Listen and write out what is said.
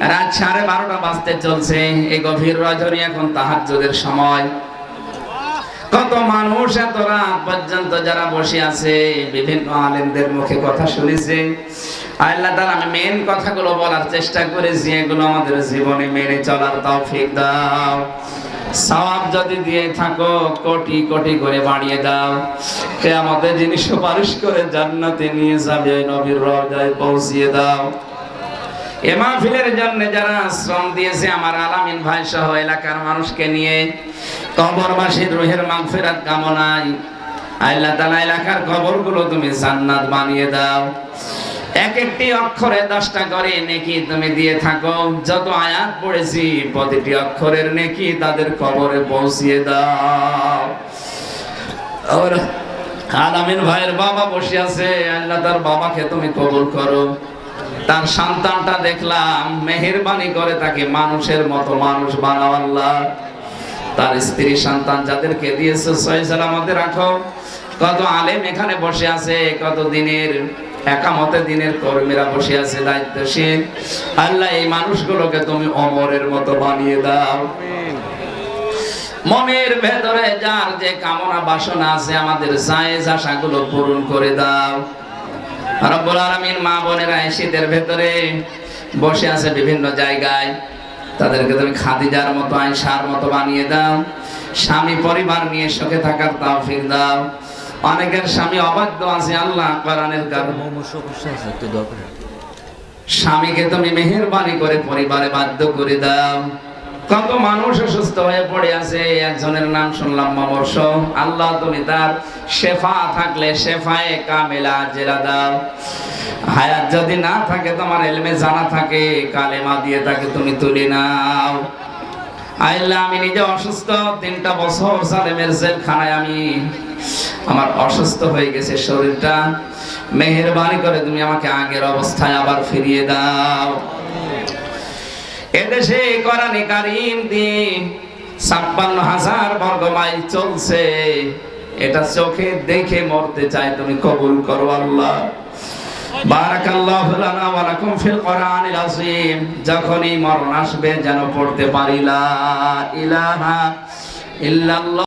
রাত সাড়ে বারোটা বাজতে চলছে। এই গভীর রজনী এখন সময়। কত মানুষ এত রাত পর্যন্ত যারা বসে আছে, বিভিন্ন আলেমদের মুখে কথা শুনেছে। আল্লাহ তাআলা আমি মেন কথাগুলো বলার চেষ্টা করেছি। এগুলো আমাদের জীবনে মেনে চলার তৌফিক দাও। সওয়াব যদি দিয়ে থাকো, কোটি কোটি করে বাড়িয়ে দাও। কে আমাদের যিনি সুপারিশ করে জান্নাতে নিয়ে যাবে, নবীর রওজায় পৌঁছিয়ে দাও। এ মাহফিলের জন্য যারা শ্রম দিয়েছে, আমার আলামিন ভাই সহ এলাকার মানুষকে নিয়ে কবরবাসীর রুহের মাগফিরাত কামনায় আল্লাহ তাআলা এলাকার কবরগুলো তুমি জান্নাত বানিয়ে দাও। এক একটি অক্ষরে দশটা করে নেকি তুমি দিয়ে থাকো। যত আয়াত পড়েছি, প্রতিটি অক্ষরের নেকি তাদের কবরে পৌঁছিয়ে দাও। আলামিন ভাইয়ের বাবা বসে আছে, আল্লাহ তার বাবাকে তুমি কবুল করো। তার সন্তানটা দেখলাম মেহেরবানি করে তাকে মানুষের মতো মানুষ বানাও আল্লাহ। তার স্ত্রী সন্তান যাদেরকে দিয়েছে সহি সালামতে রাখো। কত আলেম এখানে বসে আছে, কত দিনের একামতে দিনের কর্মীরা বসে আছে দায়িত্বশীল। আল্লাহ এই মানুষগুলোকে তুমি অমরের মতো বানিয়ে দাও। মনের ভেতরে যার যে কামনা বাসনা আছে, আমাদের জায়েজ আশাগুলো পূরণ করে দাও। রব্বুল আলামিন মা বোনেরা শীতের ভেতরে বসে আছে বিভিন্ন জায়গায়। তাদেরকে তুমি খাদিজার মতো আয়সার মতো বানিয়ে দাও। স্বামী পরিবার নিয়ে সুখে থাকার তৌফিক দাও। অনেকের স্বামী অবাধ্য আছে আল্লাহ কোরআনের কারণে। স্বামীকে তুমি মেহেরবানি করে পরিবারে বাধ্য করে দাও। কত মানুষ অসুস্থ হয়ে পড়ে আছে একজনের নাম শুনলাম মামর্ষ। আল্লাহ তুমি তার শেফা থাকলে শেফায়ে কামেলা জেলা দাও। হায়াত যদি না থাকে তোমার এলমে জানা থাকে কালেমা দিয়ে তাকে তুমি তুলে নাও। আল্লাহ আমি নিজে অসুস্থ। তিনটা বছর সালেমের জেলখানায় আমি আমার অসুস্থ হয়ে গেছে শরীরটা। মেহেরবানি করে তুমি আমাকে আগের অবস্থায় আবার ফিরিয়ে দাও। এদেশে কোরআনে কারিম দিয়ে ছাপ্পান্ন হাজার বর্গ মাইল চলছে। এটা চোখে দেখে মরতে চাই তুমি কবুল করো আল্লাহ। বারাকাল্লাহু লানা ওয়া লাকুম ফিল কোরআনিল আযীম। যখনই মরণ আসবে, যেন পড়তে পারি লা ইলাহা ইল্লাল্লাহ।